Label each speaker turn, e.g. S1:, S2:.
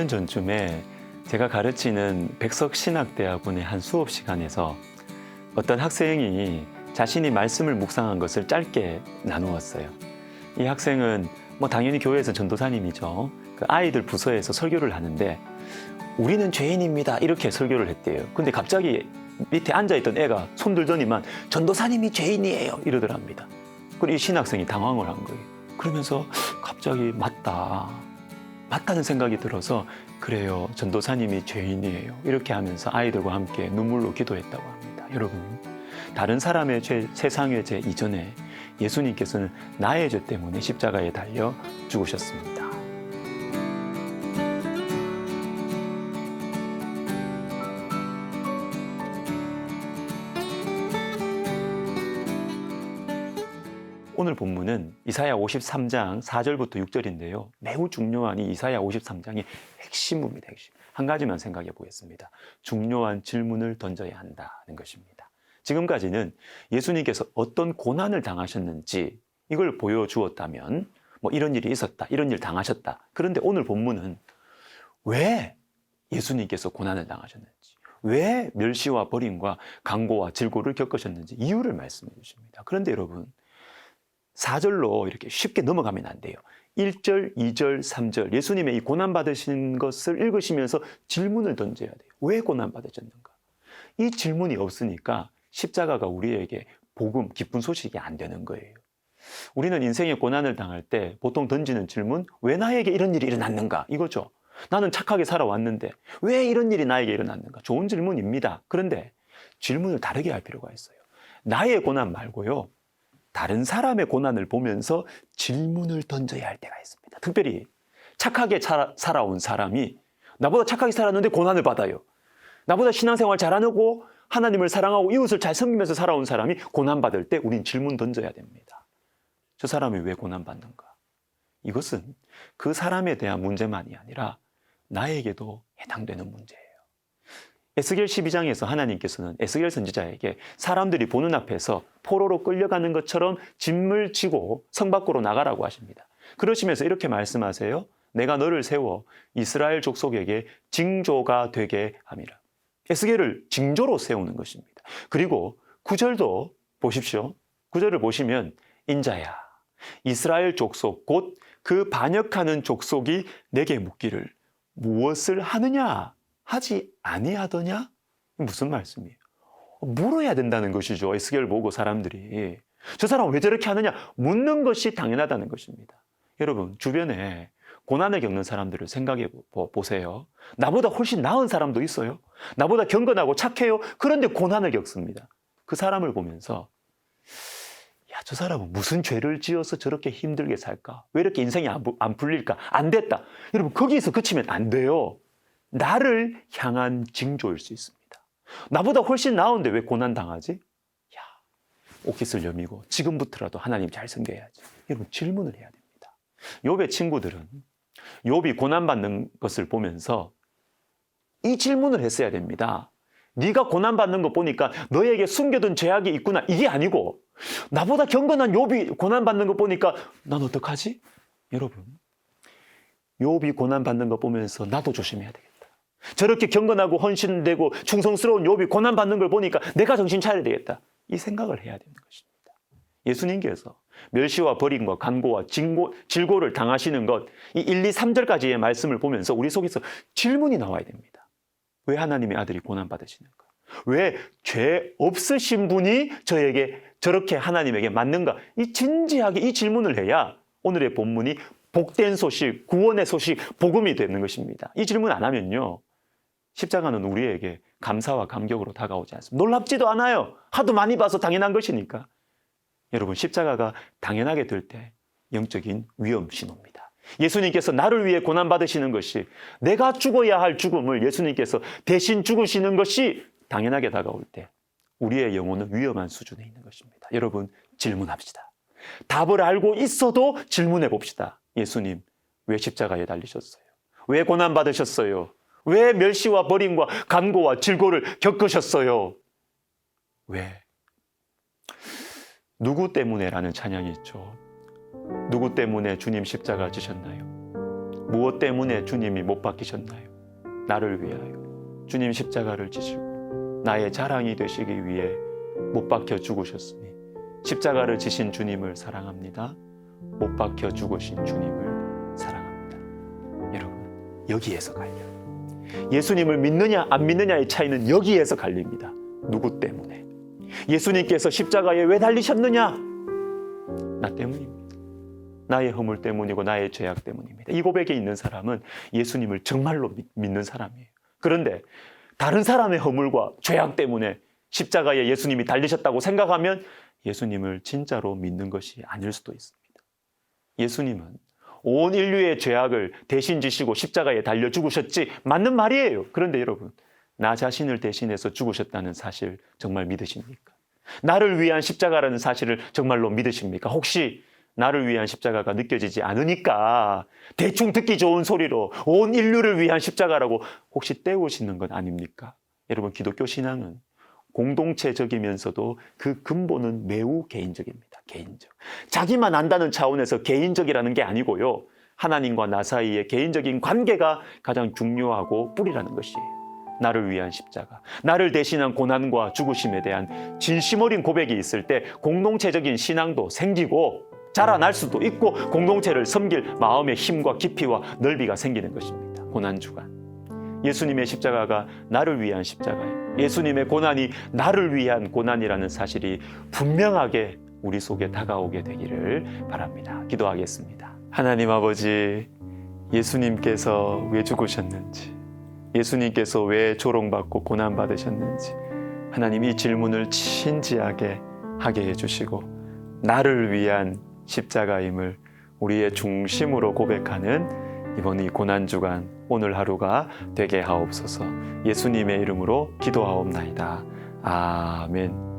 S1: 년 전쯤에 제가 가르치는 백석 신학대학원의 한 수업 시간에서 어떤 학생이 자신이 말씀을 묵상한 것을 짧게 나누었어요. 이 학생은 뭐 당연히 교회에서 전도사님이죠. 그 아이들 부서에서 설교를 하는데 우리는 죄인입니다. 이렇게 설교를 했대요. 근데 갑자기 밑에 앉아있던 애가 손 들더니만 전도사님이 죄인이에요. 이러더랍니다. 그리고 이 신학생이 당황을 한 거예요. 그러면서 갑자기 맞다. 맞다는 생각이 들어서 그래요. 전도사님이 죄인이에요. 이렇게 하면서 아이들과 함께 눈물로 기도했다고 합니다. 여러분, 다른 사람의 죄, 세상의 죄 이전에 예수님께서는 나의 죄 때문에 십자가에 달려 죽으셨습니다. 오늘 본문은 이사야 53장 4절부터 6절인데요. 매우 중요한 이 이사야 53장이 핵심입니다. 핵심. 한 가지만 생각해 보겠습니다. 중요한 질문을 던져야 한다는 것입니다. 지금까지는 예수님께서 어떤 고난을 당하셨는지 이걸 보여주었다면 뭐 이런 일이 있었다, 이런 일 당하셨다. 그런데 오늘 본문은 왜 예수님께서 고난을 당하셨는지, 왜 멸시와 버림과 강고와 질고를 겪으셨는지 이유를 말씀해 주십니다. 그런데 여러분, 4절로 이렇게 쉽게 넘어가면 안 돼요. 1절, 2절, 3절 예수님의 이 고난 받으신 것을 읽으시면서 질문을 던져야 돼요. 왜 고난 받으셨는가? 이 질문이 없으니까 십자가가 우리에게 복음, 기쁜 소식이 안 되는 거예요. 우리는 인생의 고난을 당할 때 보통 던지는 질문, 왜 나에게 이런 일이 일어났는가? 이거죠. 나는 착하게 살아왔는데 왜 이런 일이 나에게 일어났는가? 좋은 질문입니다. 그런데 질문을 다르게 할 필요가 있어요. 나의 고난 말고요. 다른 사람의 고난을 보면서 질문을 던져야 할 때가 있습니다. 특별히 착하게 차- 살아온 사람이 나보다 착하게 살았는데 고난을 받아요. 나보다 신앙생활 잘하고 하나님을 사랑하고 이웃을 잘 섬기면서 살아온 사람이 고난받을 때 우린 질문 던져야 됩니다. 저 사람이 왜 고난받는가? 이것은 그 사람에 대한 문제만이 아니라 나에게도 해당되는 문제예요. 에스겔 12장에서 하나님께서는 에스겔 선지자에게 사람들이 보는 앞에서 포로로 끌려가는 것처럼 짐을 지고 성 밖으로 나가라고 하십니다. 그러시면서 이렇게 말씀하세요. 내가 너를 세워 이스라엘 족속에게 징조가 되게 함이라. 에스겔을 징조로 세우는 것입니다. 그리고 구절도 보십시오. 구절을 보시면 인자야 이스라엘 족속 곧 그 반역하는 족속이 내게 묻기를 무엇을 하느냐 하지 아니하더냐? 무슨 말씀이에요? 물어야 된다는 것이죠. 에스겔 보고 사람들이. 저 사람 왜 저렇게 하느냐? 묻는 것이 당연하다는 것입니다. 여러분, 주변에 고난을 겪는 사람들을 생각해 보- 보세요. 나보다 훨씬 나은 사람도 있어요. 나보다 경건하고 착해요. 그런데 고난을 겪습니다. 그 사람을 보면서 야, 저 사람은 무슨 죄를 지어서 저렇게 힘들게 살까? 왜 이렇게 인생이 안, 부- 안 풀릴까? 안 됐다. 여러분, 거기서 그치면 안 돼요. 나를 향한 징조일 수 있습니다. 나보다 훨씬 나은데 왜 고난 당하지? 야, 옷깃을 여미고 지금부터라도 하나님 잘 섬겨야지. 여러분 질문을 해야 됩니다. 욥의 친구들은 욥이 고난 받는 것을 보면서 이 질문을 했어야 됩니다. 네가 고난 받는 거 보니까 너에게 숨겨둔 죄악이 있구나. 이게 아니고 나보다 경건한 욥이 고난 받는 거 보니까 난 어떡하지? 여러분 욥이 고난 받는 거 보면서 나도 조심해야 되겠다. 저렇게 경건하고 헌신되고 충성스러운 욥이 고난 받는 걸 보니까 내가 정신 차려야 되겠다. 이 생각을 해야 되는 것입니다. 예수님께서 멸시와 버림과 간고와 진고, 질고를 당하시는 것, 이 1, 2, 3절까지의 말씀을 보면서 우리 속에서 질문이 나와야 됩니다. 왜 하나님의 아들이 고난 받으시는가? 왜 죄 없으신 분이 저에게 저렇게 하나님에게 맞는가? 이 진지하게 이 질문을 해야 오늘의 본문이 복된 소식, 구원의 소식, 복음이 되는 것입니다. 이 질문 안 하면요. 십자가는 우리에게 감사와 감격으로 다가오지 않습니다. 놀랍지도 않아요. 하도 많이 봐서 당연한 것이니까. 여러분, 십자가가 당연하게 될 때 영적인 위험 신호입니다. 예수님께서 나를 위해 고난받으시는 것이 내가 죽어야 할 죽음을 예수님께서 대신 죽으시는 것이 당연하게 다가올 때 우리의 영혼은 위험한 수준에 있는 것입니다. 여러분, 질문합시다. 답을 알고 있어도 질문해 봅시다. 예수님, 왜 십자가에 달리셨어요? 왜 고난받으셨어요? 왜 멸시와 버림과 간고와 질고를 겪으셨어요? 왜? 누구 때문에라는 찬양이 있죠. 누구 때문에 주님 십자가 지셨나요? 무엇 때문에 주님이 못 박히셨나요? 나를 위하여 주님 십자가를 지시고 나의 자랑이 되시기 위해 못 박혀 죽으셨으니 십자가를 지신 주님을 사랑합니다. 못 박혀 죽으신 주님을 사랑합니다. 여러분 여기에서 갈려요. 예수님을 믿느냐 안 믿느냐의 차이는 여기에서 갈립니다. 누구 때문에? 예수님께서 십자가에 왜 달리셨느냐? 나 때문입니다. 나의 허물 때문이고 나의 죄악 때문입니다. 이 고백에 있는 사람은 예수님을 정말로 믿- 믿는 사람이에요. 그런데 다른 사람의 허물과 죄악 때문에 십자가에 예수님이 달리셨다고 생각하면 예수님을 진짜로 믿는 것이 아닐 수도 있습니다. 예수님은 온 인류의 죄악을 대신 지시고 십자가에 달려 죽으셨지 맞는 말이에요. 그런데 여러분, 나 자신을 대신해서 죽으셨다는 사실 정말 믿으십니까? 나를 위한 십자가라는 사실을 정말로 믿으십니까? 혹시 나를 위한 십자가가 느껴지지 않으니까 대충 듣기 좋은 소리로 온 인류를 위한 십자가라고 혹시 떼우시는 건 아닙니까? 여러분, 기독교 신앙은 공동체적이면서도 그 근본은 매우 개인적입니다. 개인적. 자기만 안다는 차원에서 개인적이라는 게 아니고요. 하나님과 나 사이의 개인적인 관계가 가장 중요하고 뿌리라는 것이에요. 나를 위한 십자가, 나를 대신한 고난과 죽으심에 대한 진심 어린 고백이 있을 때 공동체적인 신앙도 생기고 자라날 수도 있고 공동체를 섬길 마음의 힘과 깊이와 넓이가 생기는 것입니다. 고난주간. 예수님의 십자가가 나를 위한 십자가예요. 예수님의 고난이 나를 위한 고난이라는 사실이 분명하게 우리 속에 다가오게 되기를 바랍니다. 기도하겠습니다. 하나님 아버지, 예수님께서 왜 죽으셨는지, 예수님께서 왜 조롱받고 고난받으셨는지, 하나님 이 질문을 진지하게 하게 해주시고, 나를 위한 십자가임을 우리의 중심으로 고백하는 이번 이 고난 주간 오늘 하루가 되게 하옵소서 예수님의 이름으로 기도하옵나이다. 아멘.